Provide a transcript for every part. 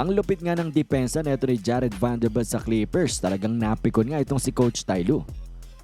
Ang lupit nga ng depensa neto ni Jared Vanderbilt sa Clippers, talagang napikon nga itong si Coach Ty.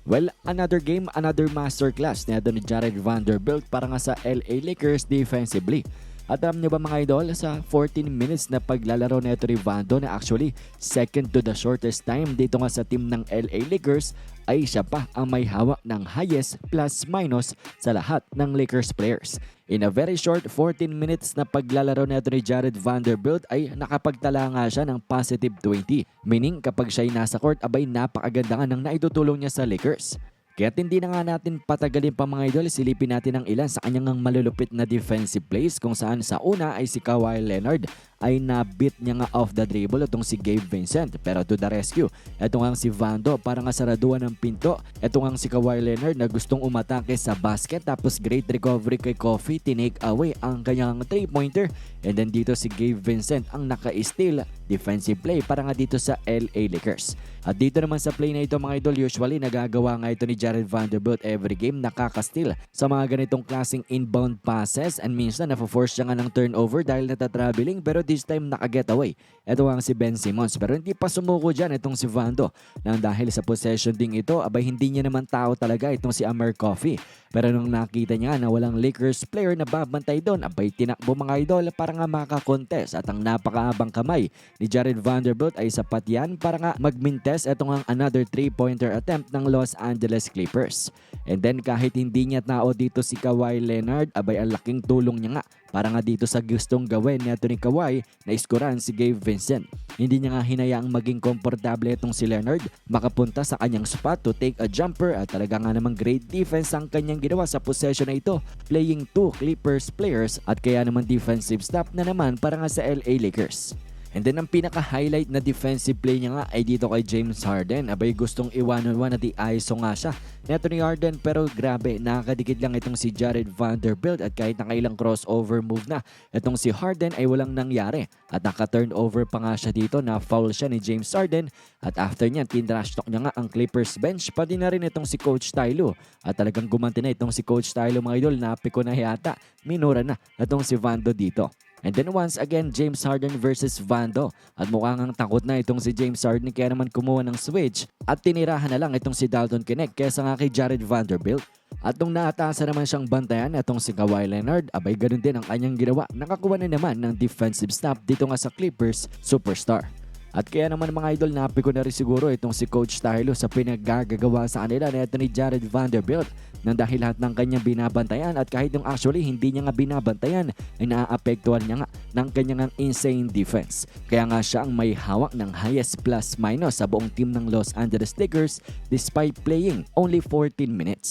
Well, another game, another masterclass neto ni Jared Vanderbilt para nga sa LA Lakers defensively. At alam niyo ba mga idol, sa 14 minutes na paglalaro neto ni Vando na actually second to the shortest time dito nga sa team ng LA Lakers ay siya pa ang may hawak ng highest plus minus sa lahat ng Lakers players. In a very short 14 minutes na paglalaro neto ni Jared Vanderbilt ay nakapagtala nga siya ng positive 20. Meaning kapag siya ay nasa court abay napakaganda nga ng naitutulong niya sa Lakers. Kaya hindi na nga natin patagalin pa mga idol, silipin natin ang ilan sa kanyang malulupit na defensive plays kung saan sa una ay si Kawhi Leonard ay nabit niya nga off the dribble itong si Gabe Vincent. Pero to the rescue, ito nga si Vando para nga saraduan ng pinto. Ito nga si Kawhi Leonard na gustong umatake sa basket tapos great recovery kay Kofi, tinake away ang kanyang 3-pointer. And then dito si Gabe Vincent ang naka-steal defensive play para nga dito sa LA Lakers. At dito naman sa play na ito mga idol, usually nagagawa nga ito ni Jared Vanderbilt every game, nakaka-steal sa mga ganitong klaseng inbound passes and minsan na-force siya nga ng turnover dahil natatraveling pero this time naka-getaway. Ito ang si Ben Simmons pero hindi pa sumuko dyan itong si Vando nang dahil sa possession ding ito, abay hindi niya naman tao talaga itong si Amer Coffee. Pero nung nakita niya na walang Lakers player na babantay doon, abay tinakbo mga idol para nga makakontest at ang napakaabang kamay ni Jared Vanderbilt ay sapat yan para nga magmintes ito nga another 3-pointer attempt ng Los Angeles Clippers. And then kahit hindi niya tao dito si Kawhi Leonard, abay ang laking tulong niya nga para nga dito sa gustong gawin ni ni Kawhi na iskoran si Gabe Vincent. Hindi niya nga hinayaang maging komportable itong si Leonard makapunta sa kanyang spot to take a jumper at talaga nga namang great defense ang kanyang ginawa sa possession na ito playing two Clippers players at kaya naman defensive stop na naman para nga sa LA Lakers. And then ang pinaka-highlight na defensive play niya nga ay dito kay James Harden. Abay gustong iwan-on-one at i-ISO nga siya. Neto ni Harden pero grabe nakakadikit lang itong si Jared Vanderbilt at kahit nakailang crossover move na itong si Harden ay walang nangyari. At naka-turnover pa nga siya dito na foul siya ni James Harden at after niyan tinrash talk niya nga ang Clippers bench pati na rin itong si Coach Tylo. At talagang gumanti na itong si Coach Tylo mga idol napiko na yata. Minura na itong si Vando dito. And then once again, James Harden versus Vando. At mukhang ang takot na itong si James Harden kaya naman kumuha ng switch at tinirahan na lang itong si Dalton Connect kesa nga kay Jared Vanderbilt. At nung naatasan naman siyang bantayan itong si Kawhi Leonard, abay ganun din ang kanyang ginawa. Nakakuha na naman ng defensive stop dito nga sa Clippers superstar. At kaya naman mga idol, napiko na rin siguro itong si Coach Tylo sa pinaggagawa sa kanila na ito ni Jared Vanderbilt nang dahil lahat ng kanyang binabantayan at kahit yung actually hindi niya nga binabantayan ay naaapektuhan niya nga ng kanyang insane defense. Kaya nga siya ang may hawak ng highest plus minus sa buong team ng Los Angeles Lakers despite playing only 14 minutes.